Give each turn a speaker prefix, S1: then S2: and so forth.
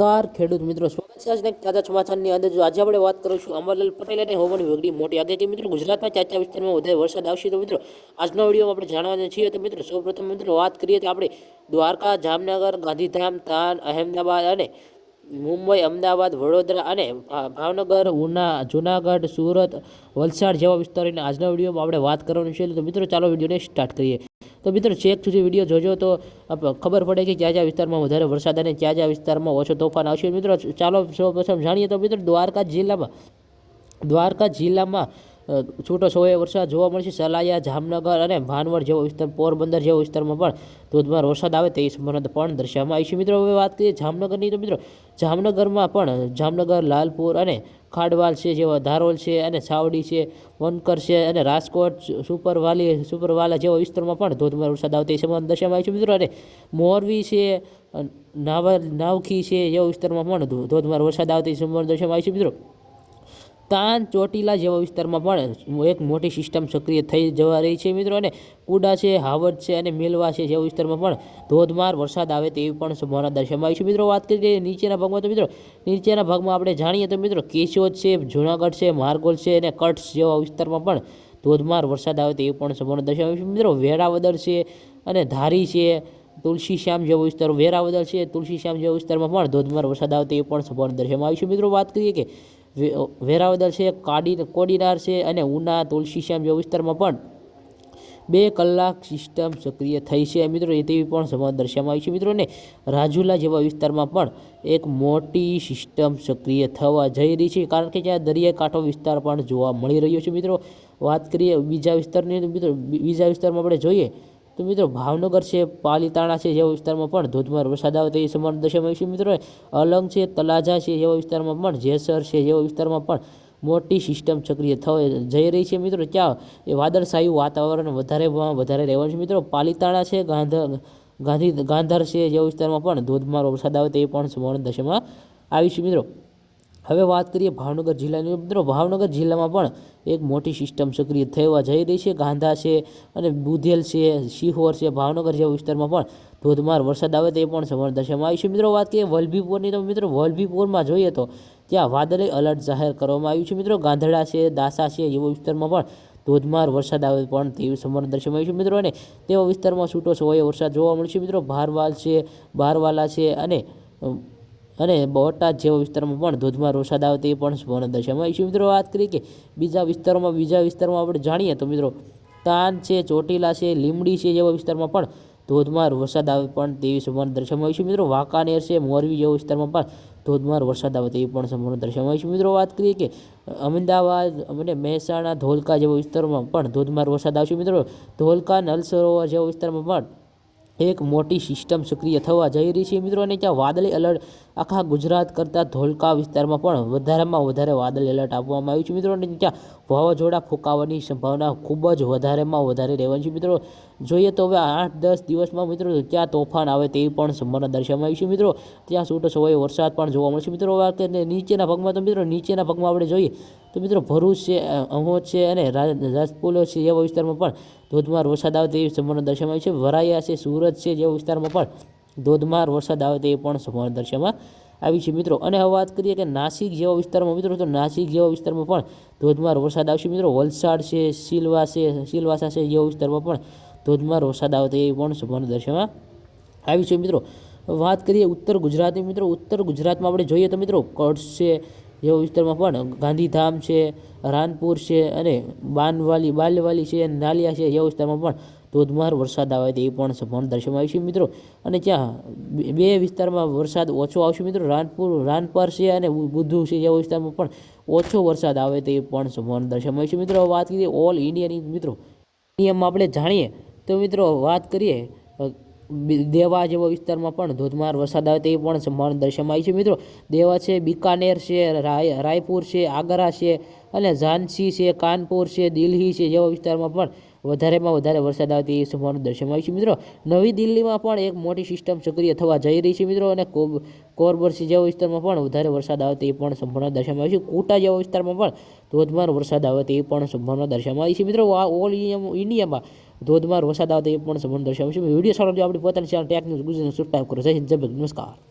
S1: Car ખેડૂત મિત્રો. સ્વાગત છે આજના તાજા સમાચારની અંદર. જો આજે આપણે વાત કરીશું અમરલાલ પટેલ અને હવામાન વિભાગની મોટી આગાહી મિત્રો ગુજરાતમાં ચાચા વિસ્તારમાં વધારે વરસાદ આવશે તો મિત્રો આજના વિડીયોમાં આપણે જાણવાના છીએ તો મિત્રો સૌપ્રથમ મિત્રો વાત કરીએ તો આપણે દ્વારકા, જામનગર, ગાંધીધામ, તાન, અહેમદાબાદ અને મુંબઈ, અમદાવાદ, વડોદરા અને ભાવનગર, ઉના, જુનાગઢ, સુરત, વલસાડ જેવા વિસ્તારોની આજના વિડીયોમાં આપણે વાત કરવાની છે. તો મિત્રો ચાલો વિડીયોને સ્ટાર્ટ કરીએ. તો મિત્રો ચેક સુધી વીડિયો જોજો તો ખબર પડે કે ક્યાં ક્યાં વિસ્તારમાં વધારે વરસાદ અને ક્યાં ક્યાં વિસ્તારમાં ઓછો તોફાન આવશે. મિત્રો ચાલો સૌ પ્રથમ જાણીએ તો મિત્રો દ્વારકા જિલ્લામાં દ્વારકા જિલ્લામાં છૂટો છવાયો વરસાદ જોવા મળશે. સલાયા, જામનગર અને ભાનવડ જેવો વિસ્તાર, પોરબંદર જેવો વિસ્તારમાં પણ ધોધમાર વરસાદ આવે તેવી સંભાવના પણ દર્શાવવામાં આવી છે. મિત્રો હવે વાત કરીએ જામનગરની તો મિત્રો, જામનગરમાં પણ જામનગર, લાલપુર અને ખાડવાલ છે જેવા ધારોલ છે અને સાવડી છે, વનકર છે અને રાજકોટ સુપરવાલી, સુપરવાલા જેવા વિસ્તારમાં પણ ધોધમાર વરસાદ આવતી સમાન દર્શાવવામાં આવી છે મિત્રો. અને મોરબી છે નાવલ નાવખી છે જેવા વિસ્તારમાં પણ ધોધમાર વરસાદ આવતી દર્શાવવામાં આવી છે મિત્રો. તાન ચોટીલા જેવા વિસ્તારમાં પણ એક મોટી સિસ્ટમ સક્રિય થઈ જવા રહી છે મિત્રો. અને કુડા છે, હાવડ છે અને મેલવા છે જેવા વિસ્તારમાં પણ ધોધમાર વરસાદ આવે તેવી પણ સંભાવના દર્શાવવામાં આવી છે. મિત્રો, વાત કરીએ નીચેના ભાગમાં તો મિત્રો, નીચેના ભાગમાં આપણે જાણીએ તો મિત્રો, કેશોદ છે, જુનાગઢ છે, માર્ગોલ છે અને કચ્છ જેવા વિસ્તારમાં પણ ધોધમાર વરસાદ આવે તેવી પણ સંભાવના દર્શાવવામાં આવી છે. મિત્રો, વેરાવદર છે અને ધારી છે તુલસી શ્યામ જેવો વિસ્તાર, વેરાવદર છે તુલસી શ્યામ જેવા વિસ્તારમાં પણ ધોધમાર વરસાદ આવે તેવી પણ સંભાવના દર્શાવવામાં આવી છે. મિત્રો, વાત કરીએ કે વેરાવદર છે, કાડી, કોડીનાર છે અને ઉના, તુલસી, શ્યામ જેવા વિસ્તારમાં પણ બે કલાક સિસ્ટમ સક્રિય થઈ છે. મિત્રો, એ તેવી પણ સમાન દર્શાવવામાં આવી છે. મિત્રોને રાજુલા જેવા વિસ્તારમાં પણ એક મોટી સિસ્ટમ સક્રિય થવા જઈ રહી છે. કારણ કે ત્યાં દરિયાકાંઠો વિસ્તાર પણ જોવા મળી રહ્યો છે. મિત્રો, વાત કરીએ બીજા વિસ્તારની, મિત્રો બીજા વિસ્તારમાં આપણે જોઈએ તો મિત્રો ભાવનગર છે, પાલીતાણા છે જેવા વિસ્તારમાં પણ ધોધમાર વરસાદ આવે તેવી સમાન દશામાં છે મિત્રો. અલંગ છે તલાજા છે જેવા વિસ્તારમાં પણ, જેસર છે જેવા વિસ્તારમાં પણ મોટી સિસ્ટમ સક્રિય થવા જઈ રહી છે મિત્રો. ત્યાં એ વાદળછાયું વાતાવરણ વધારે વધારે રહેવાનું છે મિત્રો. પાલીતાણા છે ગાંધર ગાંધી, ગાંધર છે જેવા વિસ્તારમાં પણ ધોધમાર વરસાદ આવે તેવી પણ સંભાવના દશામાં આવી છે મિત્રો. હવે વાત કરીએ ભાવનગર જિલ્લાની. મિત્રો, ભાવનગર જિલ્લામાં પણ એક મોટી સિસ્ટમ સક્રિય થવા જઈ રહી છે. ગાંધા છે અને બુધેલ છે, શિહોર છે, ભાવનગર જેવા વિસ્તારમાં પણ ધોધમાર વરસાદ આવે તે પણ સંભાવના દર્શાવવામાં આવી છે. મિત્રો, વાત કરીએ વલભીપુરની તો મિત્રો, વલભીપુરમાં જોઈએ તો ત્યાં વાદળી એલર્ટ જાહેર કરવામાં આવ્યું છે. મિત્રો ગાંધડા છે, દાસા છે એવા વિસ્તારમાં પણ ધોધમાર વરસાદ આવે પણ તેવી સંભાવના દર્શાવવામાં છે. મિત્રો, અને તેવા વિસ્તારમાં છૂટો છવાયો વરસાદ જોવા મળશે મિત્રો, ભારવાલ છે, બારવાલા છે અને અને બોટાદ જેવા વિસ્તારમાં પણ ધોધમાર વરસાદ આવે તે પણ દર્શાવવામાં આવી છે. મિત્રો વાત કરીએ કે બીજા વિસ્તારોમાં, બીજા વિસ્તારમાં આપણે જાણીએ તો મિત્રો તાન છે, ચોટીલા છે લીમડી છે જેવા વિસ્તારમાં પણ ધોધમાર વરસાદ આવે પણ તેવી સંભાવના દર્શાવવામાં છે. મિત્રો વાંકાનેર છે, મોરબી જેવા વિસ્તારમાં પણ ધોધમાર વરસાદ આવે તેવી પણ સંભાવના દર્શાવવામાં છે. મિત્રો વાત કરીએ કે અમદાવાદ અને મહેસાણા, ધોલકા જેવા વિસ્તારોમાં પણ ધોધમાર વરસાદ આવશે મિત્રો ધોલકા નલ સરોવર જેવા વિસ્તારમાં પણ એક મોટી સિસ્ટમ સક્રિય થવા જઈ રહી છે. મિત્રો અને ત્યાં વાદળી એલર્ટ આખા ગુજરાત કરતાં ધોલકા વિસ્તારમાં પણ વધારેમાં વધારે વાદળ એલર્ટ આપવામાં આવ્યું છે. મિત્રો, અને ત્યાં વાવાઝોડા ફૂંકાવાની સંભાવના ખૂબ જ વધારેમાં વધારે રહેવાની છે. મિત્રો, જોઈએ તો હવે આઠ દસ દિવસમાં મિત્રો ત્યાં તોફાન આવે તેવી પણ સંભાવના દર્શાવવામાં આવી છે. મિત્રો, ત્યાં છૂટો છવાયો વરસાદ પણ જોવા મળશે મિત્રો નીચેના ભાગમાં તો મિત્રો, નીચેના ભાગમાં આપણે જોઈએ તો મિત્રો, ભરૂચ છે અમોદ છે અને રાજપુલો છે એવા વિસ્તારમાં પણ ધોધમાર વરસાદ આવે તેવી સંભાવના દર્શાવવામાં આવી છે. વરાયા છે, સુરત છે જેવા વિસ્તારમાં પણ ધોધમાર વરસાદ આવે તેવી પણ સંભાવના દર્શાવવામાં આવી છે મિત્રો. અને હવે વાત કરીએ કે નાસિક જેવા વિસ્તારમાં મિત્રો, તો નાસિક જેવા વિસ્તારમાં પણ ધોધમાર વરસાદ આવશે મિત્રો. વલસાડ છે સિલવા છે સિલવાસા છે જેવા વિસ્તારમાં પણ ધોધમાર વરસાદ આવે તેવી પણ સંભાવના દર્શાવવામાં આવી છે મિત્રો. વાત કરીએ ઉત્તર ગુજરાતની મિત્રો, ઉત્તર ગુજરાતમાં આપણે જોઈએ તો મિત્રો, કચ્છ છે જેવા વિસ્તારમાં પણ ગાંધીધામ છે, રાનપુર છે અને બાનવાલી, બાલવાલી છે, નાલિયા છે જેવા વિસ્તારમાં પણ ધોધમાર વરસાદ આવે તેવી પણ સંભાવના દર્શાવવામાં આવી છે મિત્રો. અને ત્યાં બે- વિસ્તારમાં વરસાદ ઓછો આવશે મિત્રો. રાનપુર, રાનપર છે અને બુદ્ધુ છે જેવા વિસ્તારમાં પણ ઓછો વરસાદ આવે તેવી પણ સંભાવના દર્શાવવામાં આવી છે મિત્રો. વાત કરીએ ઓલ ઇન્ડિયાની મિત્રો. નિયમમાં આપણે જાણીએ તો મિત્રો વાત કરીએ દેવા જેવા વિસ્તારમાં પણ ધોધમાર વરસાદ આવે તેવી પણ સંભાવના દર્શાવવામાં આવી છે મિત્રો. દેવા છે, બિકાનેર છે, રાય, રાયપુર છે, આગ્રા છે અને ઝાંસી છે, કાનપુર છે, દિલ્હી છે જેવા વિસ્તારમાં પણ વધારેમાં વધારે વરસાદ આવે તેવી સંભાવના દર્શાવવામાં આવી છે. મિત્રો, નવી દિલ્હીમાં પણ એક મોટી સિસ્ટમ સક્રિય થવા જઈ રહી છે મિત્રો, અને કોરબરસી જેવા વિસ્તારમાં પણ વધારે વરસાદ આવે તેવી પણ સંભાવના દર્શાવવામાં આવી છે. કોટા જેવા વિસ્તારમાં પણ ધોધમાર વરસાદ આવે તેવી પણ સંભાવના દર્શાવવામાં આવી છે. મિત્રો, આ ઓલ ઇન્ડિયા- ઇન્ડિયામાં ધોધમાર વરસાદ આવે તેવી પણ સંભાવના દર્શાવવામાં છે. વીડિયો સારો જો આપણી પોતાની channel tech news Gujarat subscribe કરો. જય હિન્દ, જય નમસ્કાર.